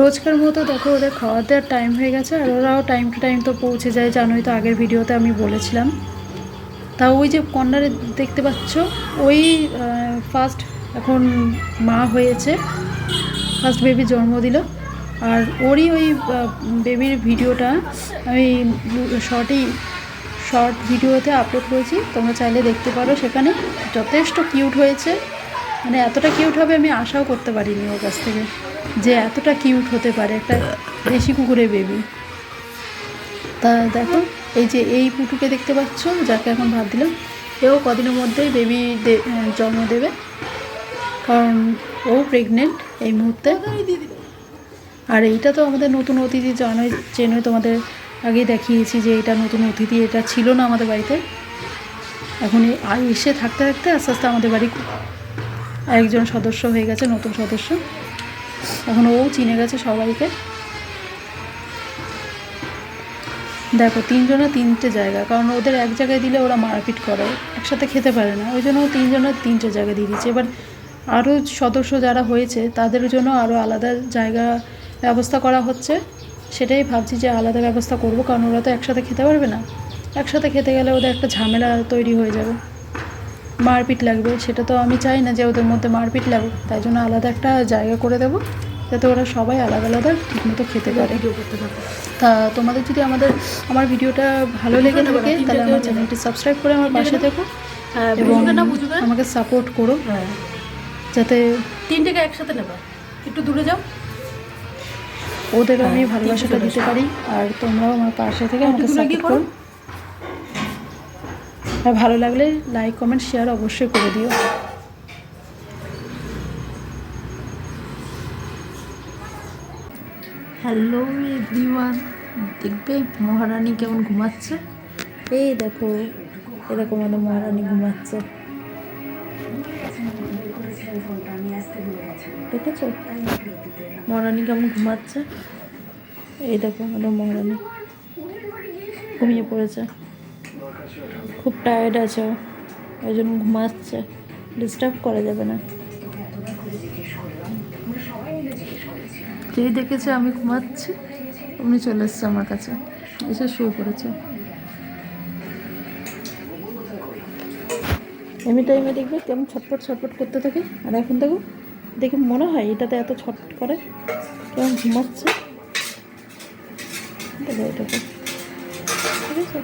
রোজকার মতো দেখো ওদের খাওয়া দাওয়ার টাইম হয়ে গেছে আর ওরাও টাইম টু টাইম তো পৌঁছে যায়, জানোই তো আগের ভিডিওতে আমি বলেছিলাম। তা ওই যে কর্নারে দেখতে পাচ্ছ, ওই ফার্স্ট এখন মা হয়েছে ফার্স্ট বেবি জন্ম দিল। আর ওরই ওই বেবির ভিডিওটা আমি শর্টই শর্ট ভিডিওতে আপলোড করেছি, তোমরা চাইলে দেখতে পারো সেখানে। যথেষ্ট কিউট হয়েছে। মানে এতটা কিউট হবে আমি আশাও করতে পারিনি ওর কাছ থেকে যে এতটা কিউট হতে পারে একটা দেশি কুকুরের বেবি তা দেখো, এই যে এই পুটুকে দেখতে পাচ্ছ, যাকে এখন ভাত দিলাম, এও কদিনের মধ্যেই বেবি জন্ম দেবে। কারণ ও প্রেগনেন্ট এই মুহূর্তে। আর এইটা তো আমাদের নতুন অতিথি জানোই চেনই তোমাদের আগেই দেখিয়েছি যে এটা নতুন অতিথি, এটা ছিল না আমাদের বাড়িতে। এখন এসে থাকতে থাকতে আস্তে আস্তে আমাদের বাড়ি একজন সদস্য হয়ে গেছে, নতুন সদস্য। এখন ও চিনে গেছে সবাইকে। দেখো, তিনজনে তিনটে জায়গা, কারণ ওদের এক জায়গায় দিলে ওরা মারপিট করে, একসাথে খেতে পারে না। ওই জন্য তিনজনের তিনটে জায়গা দিয়ে দিচ্ছে এবার আরও সদস্য যারা হয়েছে, তাদের জন্য আরও আলাদা জায়গা ব্যবস্থা করা হচ্ছে। সেটাই ভাবছি যে আলাদা ব্যবস্থা করব, কারণ ওরা তো একসাথে খেতে পারবে না। একসাথে খেতে গেলে ওদের একটা ঝামেলা তৈরি হয়ে যাবে। মারপিট লাগবে সেটা তো আমি চাই না যে ওদের মধ্যে মারপিট লাগুক। তাই জন্য আলাদা একটা জায়গা করে দেবো যাতে ওরা সবাই আলাদা আলাদা ঠিকমতো খেতে পারে। তা তোমাদের যদি আমাদের আমার ভিডিওটা ভালো লেগে থাকে তাহলে আমার চ্যানেলটি সাবস্ক্রাইব করে আমার পাশে থেকো। হ্যাঁ এবং আমাকে সাপোর্ট করো হ্যাঁ যাতে তিনটেকে একসাথে নেবে। একটু দূরে যাও। ওদেরও আমি ভালোবাসাটা দিতে পারি আর তোমরাও আমার পাশে থেকে আমাকে সাপোর্ট করো। আর ভালো লাগলে লাইক কমেন্ট শেয়ার অবশ্যই করে দিও। হ্যালো এভরিওয়ান দেখবে মহারানী কেমন ঘুমাচ্ছে? এই দেখো এরকম আমাদের মহারানী ঘুমাচ্ছে। দেখেছ? মহারানী কেমন ঘুমাচ্ছে? এই দেখো আমাদের মহারানী ঘুমিয়ে পড়েছে। খুব টায়ার্ড আছে ওই জন্য ঘুমাচ্ছে। ডিস্টার্ব করা যাবে না। যেই দেখেছে আমি ঘুমাচ্ছি অমনি চলে এসছে আমার কাছে। এসে শুয়ে পড়েছে। এমনি টাইমে দেখবে কেমন ছটপট ছটপট করতে থাকে। আর এখন দেখো, দেখে মনে হয় এটাতে এত ছটপট করে। কেমন ঘুমাচ্ছে। এটাতে। ঠিক আছে?